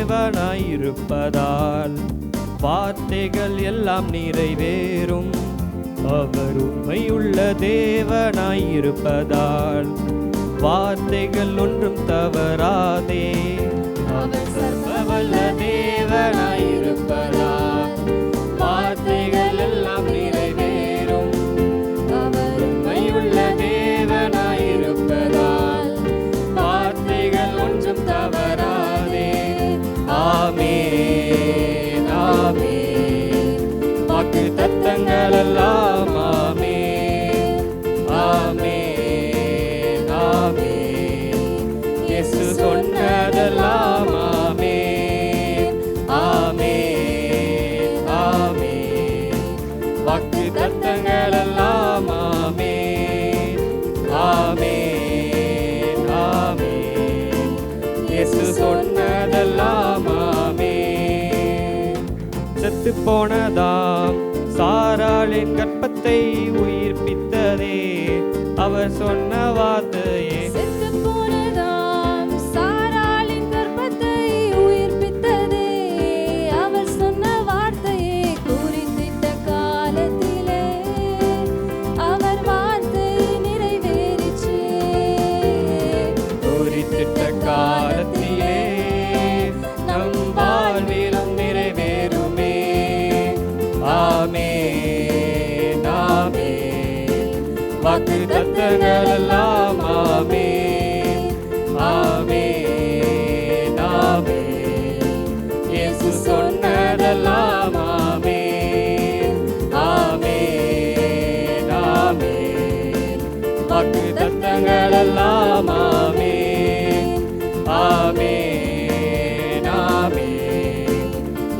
தேவனாயிருப்பதால் வார்த்தைகள் எல்லாம் நிறைவேறும். அவர் உண்மையுள்ள தேவனாயிருப்பதால் வார்த்தைகள் ஒன்றும் தவறாதே. அவர் வாக்கு தத்தங்கள் எல்லாம் ஆமே ஆமே இயேசு சொன்னதெல்லாம் ஆமே செத்து போனதாம் சாராளின் கற்பத்தை உயிர்ப்பித்ததே. அவர் சொன்ன வார்த்தையே எல்லாம் ஆமென் ஆமென் ஆமென். இயேசு சொன்னதெல்லாம் ஆமென் ஆமென் ஆமென். வாக்கு தத்தங்கள் எல்லாம் ஆமென் ஆமென் ஆமென்.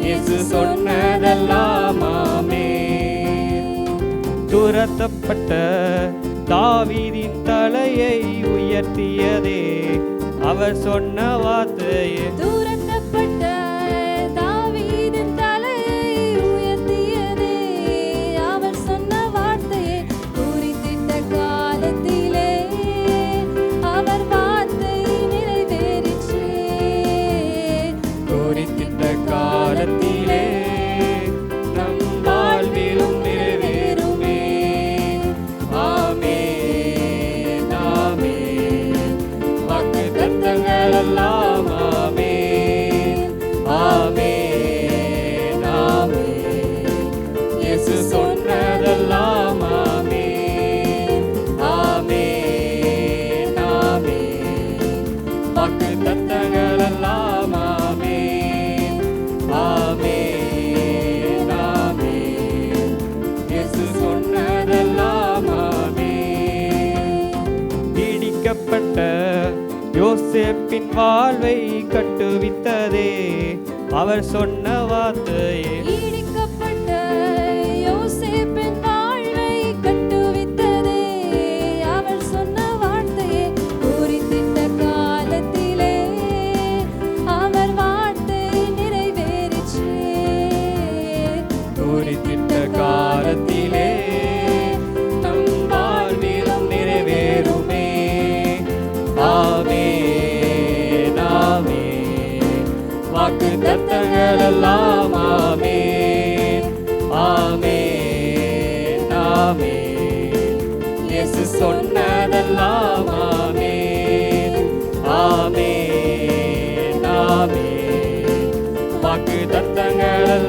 இயேசு சொன்னதெல்லாம் ஆமென். துரத்தப்பட்ட தாவீதின் தலையை உயர்த்தியதே அவர் சொன்ன வார்த்தையே துரத்தப்பட்ட தாவீதின் தலையை உயர்த்தியதே. அவர் சொன்ன வார்த்தையை குறித்திட்ட காலத்திலே அவர் வார்த்தை நிறைவேறிற்றே. குறித்திட்ட காலத்திலே இடிக்கப்பட்ட யோசேப்பின் வாழ்வை கட்டுவித்ததே. அவர் சொன்ன வார்த்தையே ஈடிக்கப்பட்ட வாக்கு தத்தங்கள்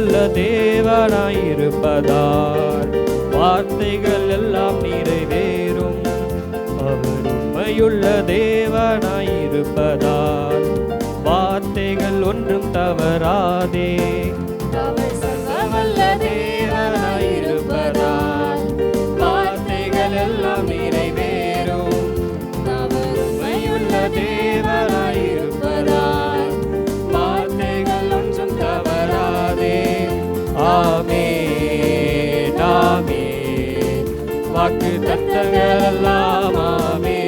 நல்ல தேவனாயிருப்பதார் வார்த்தைகள் எல்லாம் நிறைவேறும். அவர் உண்மையுள்ள தேவனாயிருப்பதார் வார்த்தைகள் ஒன்றும் தவறாதே. வாக்கு தத்தங்கள் எல்லாம் ஆமே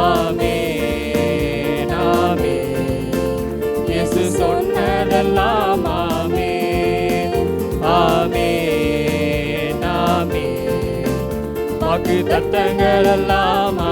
ஆமே நாமே இயேசு சொன்னதெல்லாம் ஆமே ஆமே நாமே வாக்கு தத்தங்கள் எல்லாம்